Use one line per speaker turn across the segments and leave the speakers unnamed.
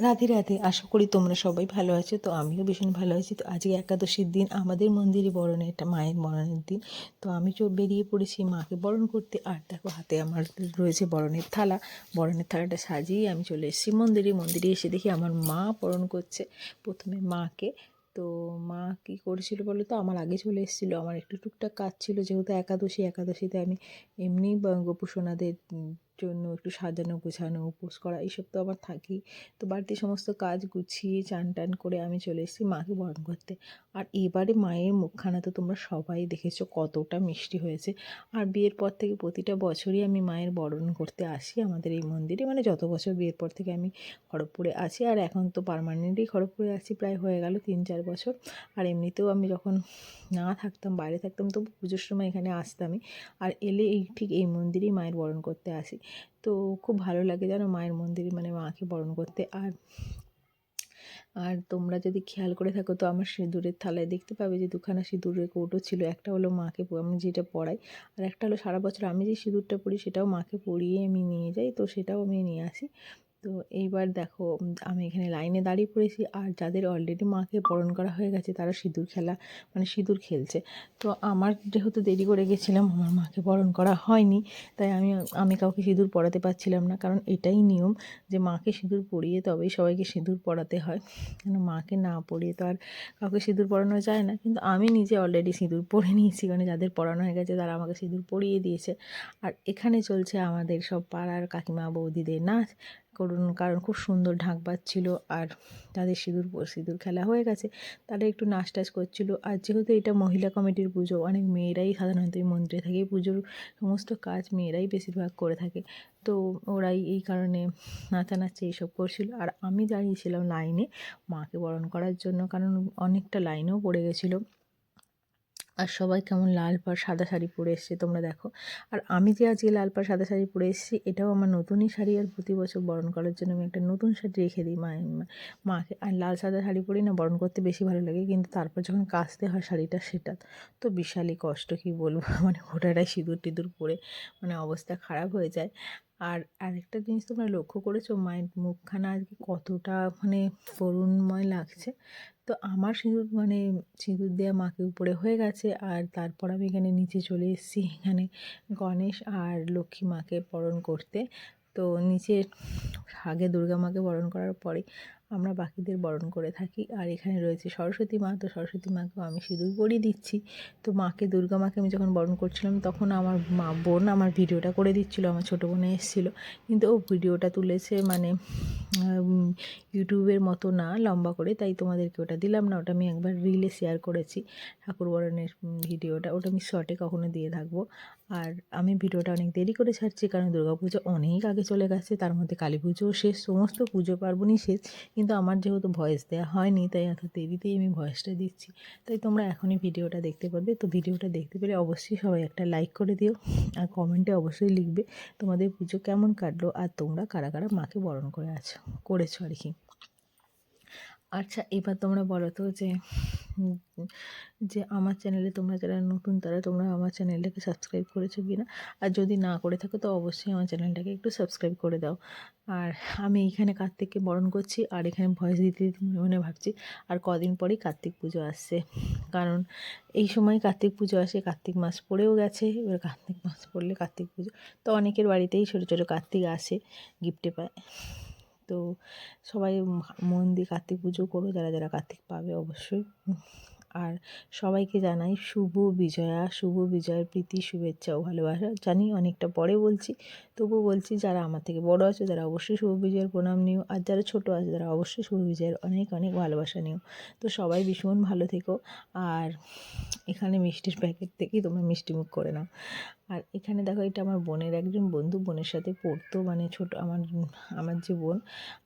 রাধে রাধে। আশা করি তোমরা সবাই ভালো আছো। তো আমিও ভীষণ ভালো আছি। তো আজকে একাদশীর দিন, আমাদের মন্দিরে বরণে একটা মায়ের বরণের দিন। তো আমি চো, বেরিয়ে পড়েছি মাকে বরণ করতে। আর দেখো, হাতে আমার রয়েছে বরণের থালা। বরণের থালাটা সাজিয়ে আমি চলে এসেছি মন্দিরে। মন্দিরে এসে দেখি আমার মা বরণ করছে প্রথমে মাকে। তো মা কী করেছিল বলো তো? আমার আগে চলে এসেছিল। আমার একটু টুকটাক কাজ ছিল। যেহেতু একাদশী, একাদশীতে আমি এমনি গোপুসোনাদের জন্য, একটু সাজানো, গোছানো, উপোস করা, এইসব তো আমার থাকেই। তো বাড়িতে সমস্ত কাজ গুছিয়ে চান টান করে আমি চলে এসেছি মাকে বরণ করতে। আর এবারে মায়ের মুখখানা তো তোমরা সবাই দেখেছ, কতটা মিষ্টি হয়েছে। আর বিয়ের পর থেকে প্রতিটা বছরই আমি মায়ের বরণ করতে আসি আমাদের এই মন্দিরে। মানে যত বছর বিয়ের পর থেকে আমি খড়গপুরে আছি, আর এখন তো পারমানেন্টলি খড়গপুরে আছি, প্রায় হয়ে গেল তিন চার বছর। আর এমনিতেও আমি যখন না থাকতাম, বাইরে থাকতাম তো পুজোর সময় এখানে আসতামই। আর এলে এই ঠিক এই মন্দিরেই মায়ের বরণ করতে আসি। তো খুব ভালো লাগে যেন মায়ের মন্দিরে মানে মাকে বরণ করতে। আর আর তোমরা যদি খেয়াল করে থাকো তো আমার সিঁদুরের থালায় দেখতে পাবে যে দুখানা সিঁদুরের কৌটো ছিল। একটা হলো মাকে আমি যেটা পড়াই, আর একটা হলো সারা বছর আমি যে সিঁদুরটা পড়ি সেটাও মাকে পড়িয়ে আমি নিয়ে যাই, তো সেটাও আমি নিয়ে আসি। তো এইবার দেখো আমি এখানে লাইনে দাঁড়িয়ে পড়েছি। আর যাদের অলরেডি মাকে বরণ করা হয়ে গেছে, তারা সিঁদুর খেলা মানে সিঁদুর খেলছে। তো আমার যেহেতু দেরি করে গেছিলাম, আমার মাকে বরণ করা হয়নি। তাই আমি আমি কাউকে সিঁদুর পরাতে পারছিলাম না। কারণ এটাই নিয়ম যে মাকে সিঁদুর পরিয়ে তবেই সবাইকে সিঁদুর পরাতে হয়। কেন মাকে না পরিয়ে তো আর কাউকে সিঁদুর পরানো যায় না। কিন্তু আমি নিজে অলরেডি সিঁদুর পরে নিয়েছি। মানে যাদের পরানো হয়ে গেছে, তারা আমাকে সিঁদুর পরিয়ে দিয়েছে। আর এখানে চলছে আমাদের সব পাড়ার কাকিমা, বৌদিদের নাচ। করুন, কারণ খুব সুন্দর ঢাক বাজছিল আর তাদের সিঁদুর সিঁদুর খেলা হয়ে গেছে। তারা একটু নাচ টাচ করছিল। আর যেহেতু এটা মহিলা কমিটির পুজো, অনেক মেয়েরাই সাধারণত এই মন্দিরে থাকে। পুজোর সমস্ত কাজ মেয়েরাই বেশিরভাগ করে থাকে। তো ওরাই এই কারণে নাচানাচি এইসব করছিল। আর আমি দাঁড়িয়েছিলাম লাইনে মাকে বরণ করার জন্য, কারণ অনেকটা লাইনেও পড়ে গেছিল। আর সবাই কেমন লাল পাড় সাদা শাড়ি পরে এসছে তোমরা দেখো। আর আমি যে আজকে লাল পাড় সাদা শাড়ি পরে এসেছি, এটাও আমার নতুনই শাড়ি আর প্রতি বছর বরণ করার জন্য আমি একটা নতুন শাড়ি রেখে দিই মা, মাকে। আর লাল সাদা শাড়ি পরেই না, বরণ করতে বেশি ভালো লাগে, কিন্তু তারপর যখন কাচতে হয় শাড়িটা, সেটা তো বিশালই কষ্ট, কী বলব? মানে গোটাটাই সিঁদুর টিঁদুর পরে মানে অবস্থা খারাপ হয়ে যায়। আর আরেকটা জিনিস তোমরা লক্ষ্য করেছ, মায়ের মুখখানা আজকে কতটা মানে করুণময় লাগছে তো আমার সিঁদুর মানে সিঁদুর দেওয়া মাকে উপরে হয়ে গেছে। আর তারপর আমি এখানে নিচে চলে এসেছি, এখানে গণেশ আর লক্ষ্মী মাকে বরণ করতে। তো নিচে আগে দুর্গা মাকে বরণ করার পরে আমরা বাকিদের বরণ করে থাকি। আর এখানে রয়েছে সরস্বতী মা, তো সরস্বতী মাকেও আমি সিঁদুর পরিয়ে দিচ্ছি। তো মাকে, দুর্গা মাকে আমি যখন বরণ করছিলাম, তখন আমার মা বোন আমার ভিডিওটা করে দিচ্ছিল, আমার ছোটো বোনে এসেছিল। কিন্তু ও ভিডিওটা তুলেছে মানে ইউটিউবের মতো না, লম্বা করে, তাই তোমাদেরকে ওটা দিলাম না, ওটা আমি একবার রিলে শেয়ার করেছি, ঠাকুর বরণের ভিডিওটা। ওটা আমি শর্টে কখনো দিয়ে থাকব। আর আমি ভিডিওটা অনেক দেরি করে ছাড়ছি, কারণ পুজো অনেক আগে চলে গেছে, তার মধ্যে কালী পুজোও শেষ, সমস্ত পুজো পার্বণই শেষ। কিন্তু আমার যেহেতু ভয়েস দেওয়া হয়নি, তাই এত দেরিতেই আমি ভয়েসটা দিচ্ছি। তাই তোমরা এখনই ভিডিওটা দেখতে পারবে। তো ভিডিওটা দেখতে পেলে অবশ্যই সবাই একটা লাইক করে দিও আর কমেন্টে অবশ্যই লিখবে তোমাদের পুজো কেমন কাটলো আর তোমরা কারা কারা মাকে বরণ করে আছো, করেছ আর কি। আচ্ছা এবার তোমরা বলো তো যে যে আমার চ্যানেলে তোমরা যারা নতুন তারা তোমরা আমার চ্যানেলটাকে সাবস্ক্রাইব করেছ কি না আর যদি না করে থাকো তো অবশ্যই আমার চ্যানেলটাকে একটু সাবস্ক্রাইব করে দাও। আর আমি এইখানে কার্তিককে বরণ করছি আর এখানে ভয়েস দিতে দিতে মনে মনে ভাবছি আর কদিন পরেই কার্তিক পুজো আসছে। কারণ এই সময় কার্তিক পুজো আসে, কার্তিক মাস পড়েও গেছে, এবার কার্তিক মাস পড়লে কার্তিক পুজো। তো অনেকের বাড়িতেই ছোটো ছোটো কার্তিক আসে গিফটে পায়। তো সবাই মন দিয়ে কার্তিক পুজো করো, যারা যারা কার্তিক পাবে অবশ্যই। আর সবাইকে জানাই শুভ বিজয়া, শুভ বিজয়ের প্রীতি, শুভেচ্ছা ও ভালোবাসা। জানি অনেকটা পরে বলছি তবুও বলছি যারা আমার থেকে বড় আছে তারা অবশ্যই শুভ বিজয়ের প্রণাম নিও। আর যারা ছোট আছে তারা অবশ্যই শুভ বিজয়ের অনেক অনেক ভালোবাসা নিও। তো সবাই ভীষণ ভালো থেকো। আর এখানে মিষ্টির প্যাকেট থেকেই তোমরা মিষ্টি মুখ করে নাও। আর এখানে দেখো, এটা আমার বোনের একজন বন্ধু। বোনের সাথে পড়তো মানে ছোট, আমার আমার যে বোন।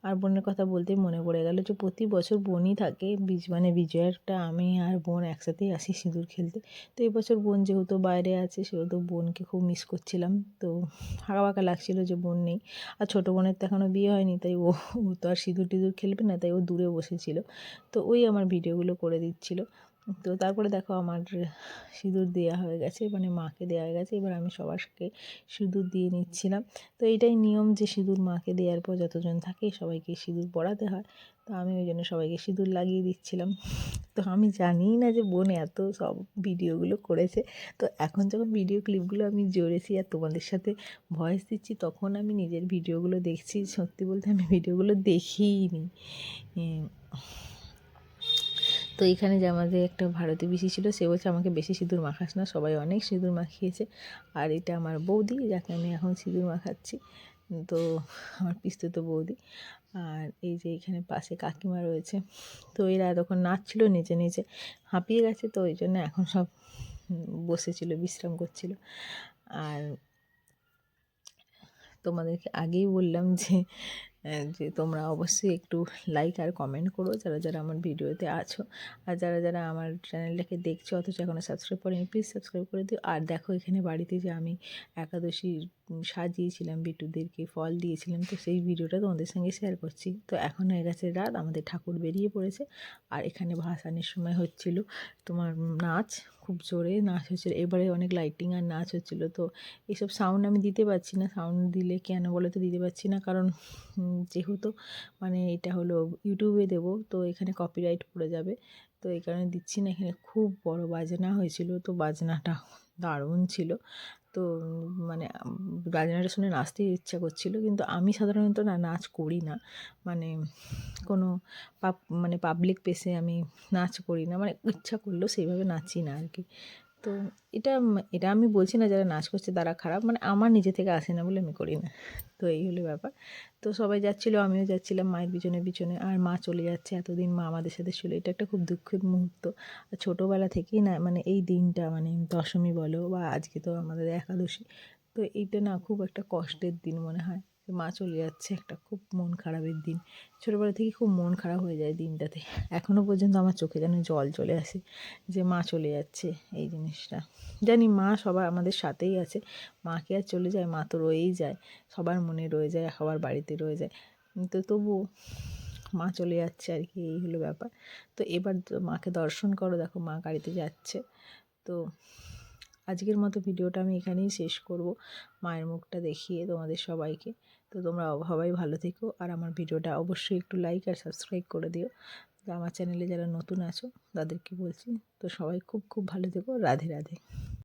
আর বোনের কথা বলতেই মনে পড়ে গেল যে প্রতি বছর বোনই থাকে। বীজ মানে বিজয়েরটা আমি আর বোন একসাথেই আসি সিঁদুর খেলতে। তো এই বছর বোন যেহেতু বাইরে আছে, সেহেতু বোনকে খুব মিস করছিলাম। তো ফাঁকা ফাঁকা লাগছিল যে বোন নেই। আর ছোটো বোনের তো এখনও বিয়ে হয়নি, তাই ও ও তো আর সিঁদুর টিঁদুর খেলবে না, তাই ও দূরে বসেছিল। তো ওই আমার ভিডিওগুলো করে দিচ্ছিল। তো তারপরে দেখো আমার সিঁদুর দেওয়া হয়ে গেছে মানে মাকে দেওয়া হয়ে গেছে। এবার আমি সবাইকে সিঁদুর দিয়ে নিচ্ছিলাম। তো এটাই নিয়ম যে সিঁদুর মাকে দেওয়ার পর যতজন থাকে সবাইকে সিঁদুর পড়াতে হয়। তো আমি ওই জন্য সবাইকে সিঁদুর লাগিয়ে দিচ্ছিলাম। তো আমি জানিই না যে বোন এত সব ভিডিওগুলো করেছে। তো এখন যখন ভিডিও ক্লিপগুলো আমি জোরেছি আর তোমাদের সাথে ভয়েস দিচ্ছি, তখন আমি নিজের ভিডিওগুলো দেখছি। সত্যি বলতে আমি ভিডিওগুলো দেখিই নি। তো এখানে যে আমাদের একটা ভারতীয় পিসি ছিল, সে বলছে, আমাকে বেশি সিঁদুর মাখাস না, সবাই অনেক সিঁদুর মাখিয়েছে। আর এটা আমার বৌদি, যাকে আমি এখন সিঁদুর মাখাচ্ছি। তো আমার পিস্তুত বৌদি। আর এই যে এখানে পাশে কাকিমা রয়েছে। তো এরা এতক্ষণ নাচছিল নিচে নিচে, হাঁপিয়ে গেছে। তো ওই জন্য এখন সব বসেছিল, বিশ্রাম করছিল। আর তোমাদেরকে আগেই বললাম যে যে তোমরা অবশ্যই একটু লাইক আর কমেন্ট করো যারা যারা আমার ভিডিওতে আছো। আর যারা যারা আমার চ্যানেলটাকে দেখছ, অথচ এখনও সাবস্ক্রাইব করেনি প্লিজ সাবস্ক্রাইব করে দিও। আর দেখো এখানে বাড়িতে যে আমি একাদশী সাজিয়েছিলাম বিটুদেরকে, ফল দিয়েছিলাম। তো সেই ভিডিওটা তোমাদের সঙ্গে শেয়ার করছি। তো এখন হয়ে গেছে রাত, আমাদের ঠাকুর বেরিয়ে পড়েছে। আর এখানে ভাসানের সময় হচ্ছিল তোমার নাচ, খুব জোরে নাচ হচ্ছিল। এবারে অনেক লাইটিং আর নাচ হচ্ছিল। তো এইসব সাউন্ড আমি দিতে পারছি না। সাউন্ড দিলে কেন বলে তো দিতে পারছি না। কারণ যেহেতু মানে এটা হলো ইউটিউবে দেবো, তো এখানে কপিরাইট পড়ে যাবে। তো এই কারণে দিচ্ছি না। এখানে খুব বড় বাজনা হয়েছিল। তো বাজনাটা দারুণ ছিল। তো মানে বাজনাটা শুনে নাচতে ইচ্ছা করছিল। কিন্তু আমি সাধারণত না, নাচ করি না। মানে কোনো পাব মানে পাবলিক প্লেসে আমি নাচ করি না। মানে ইচ্ছা করলেও সেইভাবে নাচি না আর কি। তো এটা এটা আমি বলছি না যারা নাচ করছে তারা খারাপ মানে আমার নিজে থেকে আসে না বলে আমি করি না। তো এই হলো ব্যাপার। তো সবাই যাচ্ছিল, আমিও যাচ্ছিলাম, মায়ের পিছনে পিছনে, আর মা চলে যাচ্ছে। এতদিন মা আমাদের সাথে ছিল, এটা একটা খুব দুঃখের মুহূর্ত। আর ছোটোবেলা থেকেই না মানে এই দিনটা মানে দশমী বলো বা আজকে তো আমাদের একাদশী, তো এইটা না খুব একটা কষ্টের দিন মনে হয়। মা চলে যাচ্ছে, একটা খুব মন খারাপের দিন। ছোটোবেলা থেকে খুব মন খারাপ হয়ে যায় দিনটাতে। এখনও পর্যন্ত আমার চোখে যেন জল চলে আসে যে মা চলে যাচ্ছে এই জিনিসটা। জানি মা সবার আমাদের সাথেই আছে। মাকে আর চলে যায়? মা তো রয়েই যায়। সবার মনে রয়ে যায়, সবার বাড়িতে রয়ে যায়। তো তবুও মা চলে যাচ্ছে আর কি, এই হলো ব্যাপার। তো এবার মাকে দর্শন করো, দেখো মা গাড়িতে যাচ্ছে। তো আজকের মতো ভিডিওটা আমি এখানেই শেষ করব। মায়ের মুখটা দেখিয়ে তোমাদের সবাইকে। তো তোমরা সবাই ভালো থেকো আর আমার ভিডিওটা অবশ্যই একটু লাইক আর সাবস্ক্রাইব করে দিও। আমার চ্যানেলে যারা নতুন আছো, তাদেরকে বলছি তো সবাই খুব খুব ভালো থেকো। রাধে রাধে।